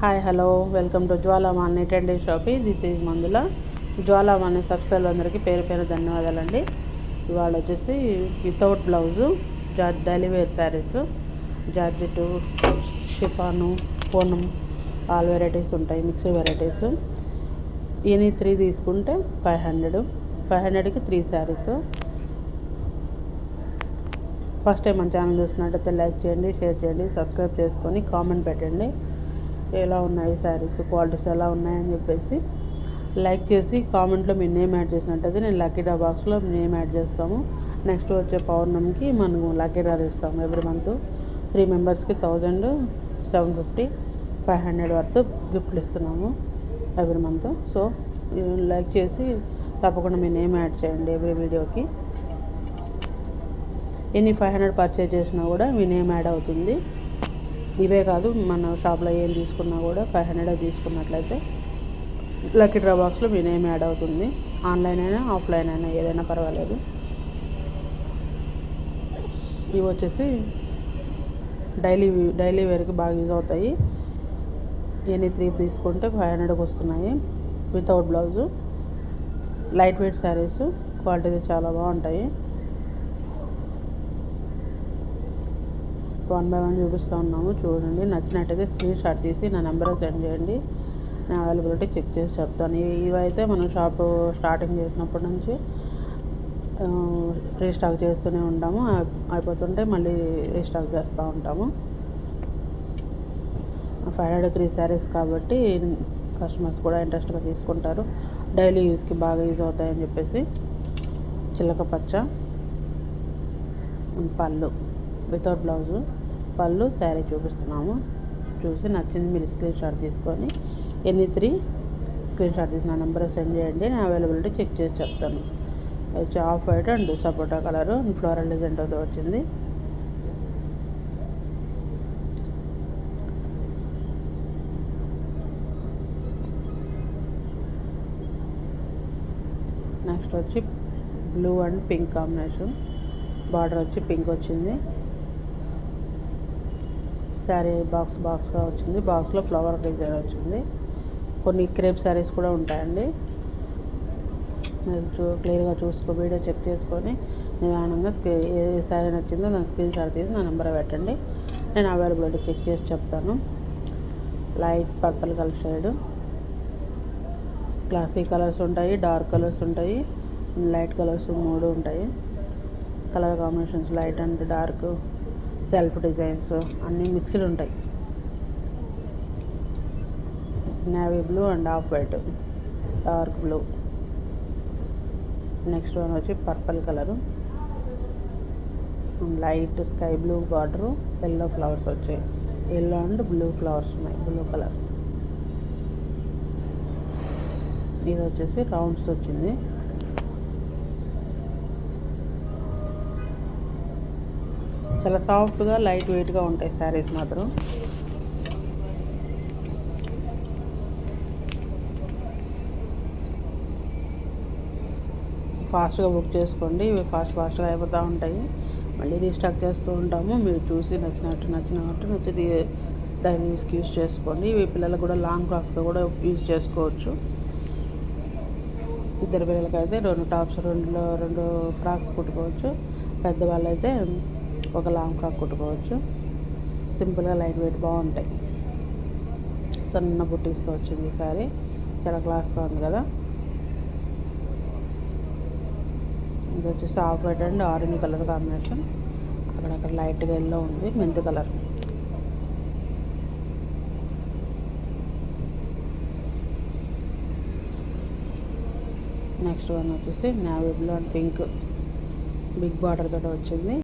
Hi hello welcome to Jwalaman net and day shopping this is మందుల Jwalaman subscriber అందరికీ పేరు పేరు ధన్యవాదాలండి. ఇవాళ వచ్చేసి వితౌట్ బ్లౌజు జార్ deliver saris georgette chiffon Poonam all varieties ఉంటాయి మిక్స్డ్ వెరైటీస్ ఎనీ త్రీ తీసుకుంటే ఫైవ్ హండ్రెడ్ ఫైవ్ హండ్రెడ్కి త్రీ శారీస్ ఫస్ట్ టైం మన ఛానల్ చూసినట్టయితే లైక్ చేయండి షేర్ చేయండి సబ్స్క్రైబ్ చేసుకొని కామెంట్ పెట్టండి. ఎలా ఉన్నాయి శారీస్ క్వాలిటీస్ ఎలా ఉన్నాయని చెప్పేసి లైక్ చేసి కామెంట్లో మీ నేమ్ యాడ్ చేసినట్టయితే నేను లక్కీడా బాక్స్లో నేమ్ యాడ్ చేస్తాము. నెక్స్ట్ వచ్చే పౌర్ణమికి మనము లక్కీడా ఇస్తాము తీస్తాము ఎవ్రీ మంత్ త్రీ మెంబర్స్కి thousand seven fifty five hundred వరకు గిఫ్ట్లు ఇస్తున్నాము ఎవ్రీ మంత్ సో లైక్ చేసి తప్పకుండా మీ నేమ్ యాడ్ చేయండి ఎవ్రీ వీడియోకి ఎన్ని ఫైవ్ హండ్రెడ్ పర్చేజ్ చేసినా కూడా మీ నేమ్ యాడ్ అవుతుంది. ఇవే కాదు మన షాప్లో ఏం తీసుకున్నా కూడా ఫైవ్ హండ్రెడ్ తీసుకున్నట్లయితే లక్కీ డ్రా బాక్స్లో మీ నేమ్ యాడ్ అవుతుంది. ఆన్లైన్ అయినా ఆఫ్లైన్ అయినా ఏదైనా పర్వాలేదు. ఇవి వచ్చేసి డైలీ డైలీ వేర్కి బాగా యూజ్ అవుతాయి. ఎనీ త్రీ తీసుకుంటే ఫైవ్ హండ్రెడ్కి వస్తున్నాయి. Without blouse. Light weight saris quality చాలా బాగుంటాయి. వన్ బై వన్ చూపిస్తూ ఉన్నాము. చూడండి నచ్చినట్టయితే స్క్రీన్ షాట్ తీసి నా నెంబర్ సెండ్ చేయండి. నేను అవైలబిలిటీ చెక్ చేసి చెప్తాను. ఇవైతే మనం షాప్ స్టార్టింగ్ చేసినప్పటి నుంచి రీస్టాక్ చేస్తూనే ఉంటాము. అయిపోతుంటే మళ్ళీ రీస్టాక్ చేస్తూ ఉంటాము. ఫైవ్ హండ్రెడ్ త్రీ శారీస్ కాబట్టి కస్టమర్స్ కూడా ఇంట్రెస్ట్గా తీసుకుంటారు. డైలీ యూస్కి బాగా యూజ్ అవుతాయని చెప్పేసి చిలక పచ్చ పళ్ళు వితౌట్ బ్లౌజు పళ్ళు శారీ చూపిస్తున్నాము. చూసి నచ్చింది మీరు స్క్రీన్ షాట్ తీసుకొని ఎన్ని త్రీ స్క్రీన్ షాట్ తీసిన నెంబర్ సెండ్ చేయండి. నేను అవైలబిలిటీ చెక్ చేసి చెప్తాను. వచ్చి ఆఫ్ వైట్ అండ్ సపోటా కలరు ఫ్లోరల్ డిజైన్తో వచ్చింది. నెక్స్ట్ వచ్చి blue and pink combination border వచ్చి పింక్ వచ్చింది. శారీ బాక్స్ బాక్స్గా వచ్చింది. బాక్స్లో ఫ్లవర్ డిజైన్ వచ్చింది. కొన్ని క్రేప్ శారీస్ కూడా ఉంటాయండి. మీరు చూ క్లియర్గా చూసుకో వీడియో చెక్ చేసుకొని నిదానంగా స్క్రీ ఏ శారీ నచ్చిందో నా స్క్రీన్ షాట్ తీసి నా నెంబర్ పెట్టండి. నేను అవైలబిలిటీ చెక్ చేసి చెప్తాను. Light purple colour shade. Classic colours ఉంటాయి డార్క్ కలర్స్ ఉంటాయి లైట్ కలర్స్ మూడు ఉంటాయి. Colour combinations light and dark. Self designs అన్నీ మిక్స్డ్ ఉంటాయి. Navy blue and off white dark blue next one వచ్చి purple colour light sky blue border yellow flowers వచ్చాయి. Yellow and blue flowers ఉన్నాయి. Blue colour ఇది వచ్చేసి rounds వచ్చింది. చాలా సాఫ్ట్గా లైట్ వెయిట్గా ఉంటాయి శారీస్ మాత్రం. ఫాస్ట్గా బుక్ చేసుకోండి. ఇవి ఫాస్ట్ ఫాస్ట్గా అయిపోతూ ఉంటాయి. మళ్ళీ రీస్టాక్ చేస్తూ ఉంటాము. మీరు చూసి నచ్చినట్టు నచ్చినట్టు నచ్చితే డైరీస్కి యూస్ చేసుకోండి. ఇవి పిల్లలకు కూడా లాంగ్ ఫ్రాక్స్గా కూడా యూజ్ చేసుకోవచ్చు. ఇద్దరు పిల్లలకైతే రెండు టాప్స్ రెండు రెండు ఫ్రాక్స్ కుట్టుకోవచ్చు. పెద్దవాళ్ళు అయితే ఒక లాంగ్ ఫ్రాక్ కుట్టుకోవచ్చు. సింపుల్గా లైట్ వెయిట్ బాగుంటాయి. సన్న బుట్టీస్తో వచ్చింది ఈసారి చాలా క్లాస్గా ఉంది కదా. ఇది వచ్చేసి off white and orange colour combination. అక్కడక్కడ లైట్గా ఎల్లో ఉంది మెంతి కలర్. నెక్స్ట్ వన్ వచ్చేసి navy blue and pink. Big border తోటి వచ్చింది.